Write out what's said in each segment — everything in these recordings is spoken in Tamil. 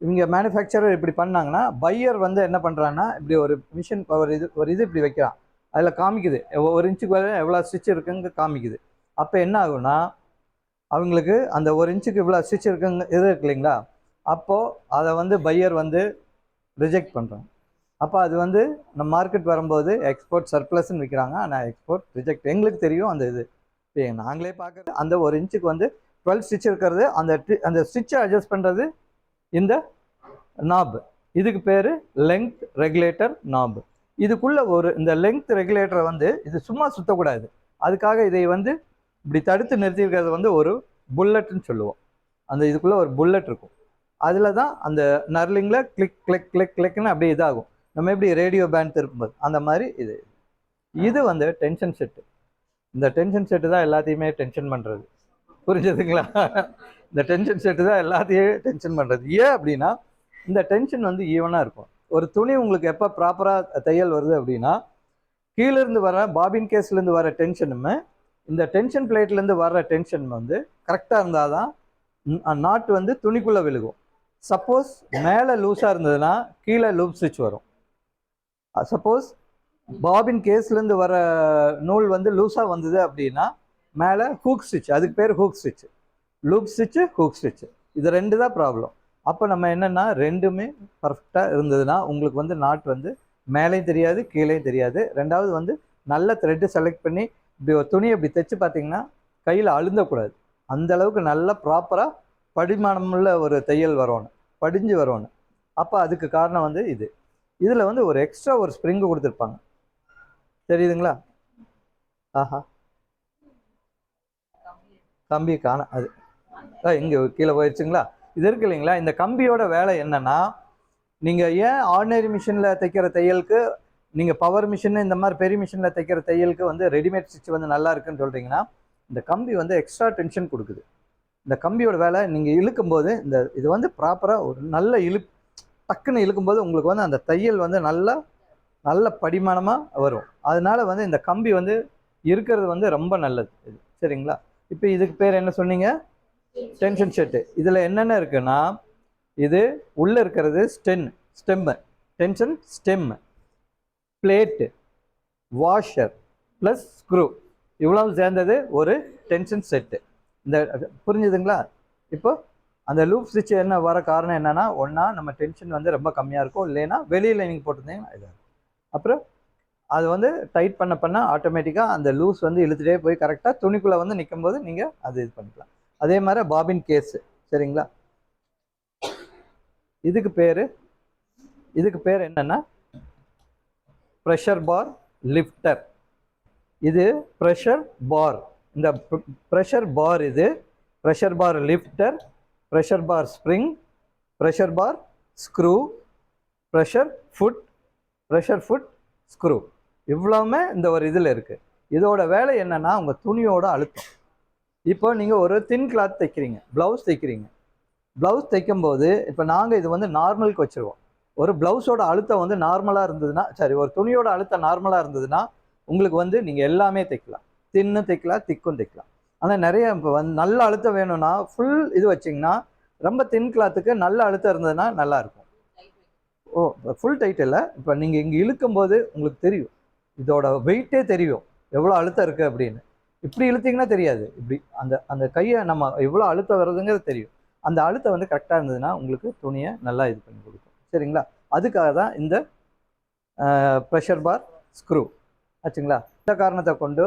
இவங்க மேனுஃபேக்சரர் இப்படி பண்ணாங்கன்னா பையர் வந்து என்ன பண்ணுறான்னா இப்படி ஒரு மிஷின் ஒரு இது ஒரு இது இப்படி வைக்கிறான். அதில் காமிக்குது. ஒரு இன்ச்சுக்கு வரை எவ்வளோ ஸ்டிச் இருக்குங்க காமிக்குது. அப்போ என்ன ஆகும்னா அவங்களுக்கு அந்த ஒரு இன்ச்சுக்கு இவ்வளோ ஸ்டிச் இருக்குங்க இது இருக்கு இல்லைங்களா? அப்போது அதை வந்து பையர் வந்து ரிஜெக்ட் பண்ணுறாங்க அப்போ அது வந்து நம்ம மார்க்கெட் வரும்போது எக்ஸ்போர்ட் சர்ப்ளஸ்ன்னு விற்கிறாங்க ஆனால் எக்ஸ்போர்ட் ரிஜெக்ட் எங்களுக்கு தெரியும் அந்த இது. இப்போ நாங்களே பார்க்குறது அந்த ஒரு இன்ச்சுக்கு வந்து டுவெல் ஸ்டிச் இருக்கிறது அந்த அந்த ஸ்டிச்சை அட்ஜஸ்ட் பண்ணுறது இந்த நாப் இதுக்கு பேர் லெங்க் ரெகுலேட்டர் நாப் இதுக்குள்ள ஒரு இந்த லெங்க் ரெகுலேட்டரை வந்து இது சும்மா சுற்றக்கூடாது அதுக்காக இதை வந்து இப்படி தடுத்து நிறுத்தியிருக்கிறது வந்து ஒரு புல்லட்னு சொல்லுவோம். அந்த இதுக்குள்ளே ஒரு புல்லட் இருக்கும். அதில் தான் அந்த நர்லிங்கில் கிளிக் கிளிக் கிளிக் கிளிக்னு அப்படியே இதாகும். நம்ம எப்படி ரேடியோ பேண்ட் திருப்பும்போது? அந்த மாதிரி இது. இது வந்து டென்ஷன் செட்டு இந்த டென்ஷன் செட்டு தான் எல்லாத்தையுமே டென்ஷன் பண்ணுறது புரிஞ்சதுங்களா? இந்த டென்ஷன் செட்டு தான் எல்லாத்தையும் டென்ஷன் பண்ணுறது ஏன் அப்படின்னா இந்த டென்ஷன் வந்து ஈவனாக இருக்கும். ஒரு துணி உங்களுக்கு எப்போ ப்ராப்பராக தையல் வருது அப்படின்னா கீழேருந்து வர பாபின் கேஸ்லேருந்து வர டென்ஷனுமே இந்த டென்ஷன் பிளேட்லேருந்து வர்ற டென்ஷன் வந்து கரெக்டாக இருந்தால் தான் நாட்டு வந்து துணிக்குள்ளே விழுகும். சப்போஸ் மேலே லூஸாக இருந்ததுன்னா கீழே லூப் ஸ்டிச் வரும். சப்போஸ் பாபின் கேஸ்லேருந்து வர நூல் வந்து லூஸாக வந்தது அப்படின்னா மேலே ஹூக் ஸ்டிச் அதுக்கு பேர் hook stitch loop stitch hook stitch இது ரெண்டு தான் ப்ராப்ளம் அப்போ நம்ம என்னென்னா ரெண்டுமே பர்ஃபெக்டாக இருந்ததுன்னா உங்களுக்கு வந்து நாட் வந்து மேலேயும் தெரியாது கீழேயும் தெரியாது. ரெண்டாவது வந்து நல்ல த்ரெட்டு செலக்ட் பண்ணி இப்படி ஒரு துணியை இப்படி தைச்சு பார்த்தீங்கன்னா கையில் அழுந்தக்கூடாது. அந்த அளவுக்கு நல்ல ப்ராப்பராக படிமானமுள்ள ஒரு தையல் வரணும். படிஞ்சு வரணும். அப்போ அதுக்கு காரணம் வந்து இது. இதில் வந்து ஒரு எக்ஸ்ட்ரா ஒரு ஸ்ப்ரிங்கு கொடுத்துருப்பாங்க. தெரியுதுங்களா? ஆஹா. கம்பி காண அது இங்கே கீழே போயிடுச்சுங்களா இது இருக்கு இல்லைங்களா? இந்த கம்பியோட வேலை என்னன்னா நீங்கள் ஏன் ஆர்டினரி மிஷினில் தைக்கிற தையலுக்கு நீங்கள் பவர் மிஷின் இந்த மாதிரி பெரிய மிஷினில் தைக்கிற தையலுக்கு வந்து ரெடிமேட் ஸ்டிச் வந்து நல்லா இருக்குன்னு சொல்கிறீங்கன்னா இந்த கம்பி வந்து எக்ஸ்ட்ரா டென்ஷன் கொடுக்குது. இந்த கம்பியோட வேலை நீங்கள் இழுக்கும்போது இந்த இது வந்து ப்ராப்பராக ஒரு நல்ல இழு டக்குன்னு இழுக்கும்போது உங்களுக்கு வந்து அந்த தையல் வந்து நல்லா நல்ல படிமானமாக வரும். அதனால வந்து இந்த கம்பி வந்து இருக்கிறது வந்து ரொம்ப நல்லது. இது சரிங்களா? இப்போ இதுக்கு பேர் என்ன சொன்னீங்க? டென்ஷன் செட்டு இதில் என்னென்ன இருக்குன்னா இது உள்ளே இருக்கிறது stand stem tension stem plate washer plus screw இவ்வளவு சேர்ந்தது ஒரு டென்ஷன் செட்டு இந்த புரிஞ்சுதுங்களா? இப்போ அந்த லூப் ஸ்டிச் என்ன வர காரணம் என்னென்னா ஒன்றா நம்ம டென்ஷன் வந்து ரொம்ப கம்மியாக இருக்கும் இல்லைன்னா வெளியில் நீங்கள் போட்டிருந்தீங்கன்னா இதாக அப்புறம் அது வந்து டைட் பண்ண பண்ண ஆட்டோமேட்டிக்காக அந்த லூஸ் வந்து இழுத்துட்டே போய் கரெக்டாக துணிக்குள்ளே வந்து நிற்கும் போது நீங்கள் அது இது பண்ணிக்கலாம். அதே மாதிரி பாபின் கேஸு சரிங்களா? இதுக்கு பேர் இதுக்கு பேர் என்னென்னா ப்ரெஷர் பார் லிஃப்டர் இது ப்ரெஷர் பார் இந்த ப்ரெஷர் பார் இது pressure bar lifter pressure bar spring pressure bar screw pressure foot pressure foot screw இவ்வளவுமே இந்த ஒரு இதில் இருக்குது இதோட வேலை என்னென்னா உங்கள் துணியோட அழுத்தம். இப்போ நீங்கள் ஒரு தின் கிளாத் தைக்கிறீங்க ப்ளவுஸ் தைக்கிறீங்க. ப்ளவுஸ் தைக்கும்போது இப்போ நாங்கள் இது வந்து நார்மலுக்கு வச்சுருவோம். ஒரு ப்ளவுஸோட அழுத்தம் வந்து நார்மலாக இருந்ததுன்னா சரி ஒரு துணியோட அழுத்தம் நார்மலாக இருந்ததுன்னா உங்களுக்கு வந்து நீங்கள் எல்லாமே தைக்கலாம். தின்னு தைக்கலாம் திக்கும் தைக்கலாம். ஆனால் நிறைய இப்போ வந்து நல்ல அழுத்தம் வேணும்னா ஃபுல் இது வச்சிங்கன்னா ரொம்ப தின் கிளாத்துக்கு நல்ல அழுத்தம் இருந்ததுன்னா நல்லாயிருக்கும் ஓ ஃபுல் டைட் இல்லை. இப்போ நீங்கள் இங்கே இழுக்கும்போது உங்களுக்கு தெரியும். இதோட வெயிட்டே தெரியும். எவ்வளோ அழுத்தம் இருக்குது அப்படின்னு. இப்படி இழுத்தீங்கன்னா தெரியாது. இப்படி அந்த அந்த கையை நம்ம எவ்வளோ அழுத்தம் வருதுங்கிறது தெரியும். அந்த அழுத்தம் வந்து கரெக்டாக இருந்ததுன்னா உங்களுக்கு துணியை நல்லா இது பண்ணி கொடுக்கும். சரிங்களா? அதுக்காக தான் இந்த ப்ரெஷர் பார் ஸ்க்ரூ ஆச்சுங்களா? இந்த காரணத்தை கொண்டு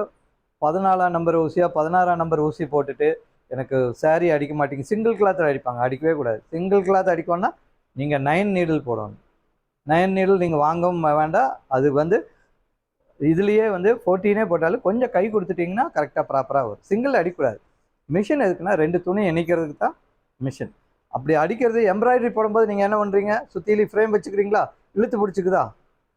பதினாலாம் நம்பர் ஊசியாக பதினாறாம் நம்பர் ஊசி போட்டுட்டு எனக்கு saree அடிக்க மாட்டேங்குது. சிங்கிள் கிளாத்தில் அடிப்பாங்க. அடிக்கவே கூடாது. சிங்கிள் கிளாத் அடிக்கணும்னா நீங்கள் நைன் நீடில் போடணும். நயன் நீடில் நீங்கள் வாங்கவும் வேண்டாம். அது வந்து இதுலேயே வந்து ஃபோர்டீனே போட்டாலும் கொஞ்சம் கை கொடுத்துட்டிங்கன்னா கரெக்டாக ப்ராப்பராக வரும். சிங்கிள் அடிக்கக்கூடாது மிஷின் எதுக்குன்னா ரெண்டு துணி இணைக்கிறதுக்கு தான் மிஷின் அப்படி அடிக்கிறது எம்ப்ராய்டரி போடும்போது நீங்கள் என்ன பண்ணுறீங்க சுற்றிலி ஃப்ரேம் வச்சுக்கிறீங்களா? இழுத்து பிடிச்சிக்குதா?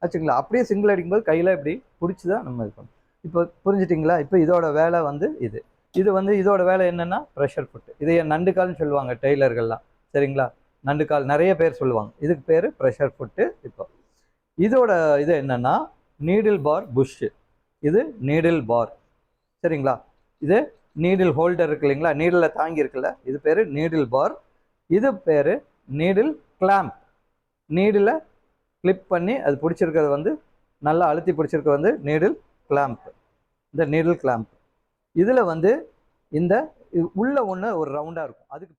வச்சுங்களா அப்படியே சிங்கிள் அடிக்கும்போது கையில் இப்படி பிடிச்சி தான் நம்ம இருக்கணும் இப்போ புரிஞ்சிட்டிங்களா? இப்போ இதோட வேலை வந்து இது. இது வந்து இதோட வேலை என்னென்னா ப்ரெஷர் ஃபுட்டு இதை நண்டுக்கால்னு சொல்லுவாங்க டெய்லர்கள்லாம். சரிங்களா? நண்டுக்கால் நிறைய பேர் சொல்லுவாங்க. இதுக்கு பேர் ப்ரெஷர் ஃபுட்டு இப்போ. இதோட இது என்னென்னா நீடில் பார் புஷ்ஷு இது நீடில் பார் சரிங்களா? இது நீடில் ஹோல்டர் இருக்கு இல்லைங்களா? நீடில் தாங்கி இருக்குல்ல? இது பேர் நீடில் பார் இது பேர் நீடில் கிளாம்ப் நீடில் கிளிப் பண்ணி அது பிடிச்சிருக்கிறது வந்து நல்லா அழுத்தி பிடிச்சிருக்கிறது வந்து நீடில் கிளாம்ப் இந்த நீடில் கிளாம்ப் இதில் வந்து இந்த உள்ள ஒன்று ஒரு ரவுண்டாக இருக்கும். அதுக்கு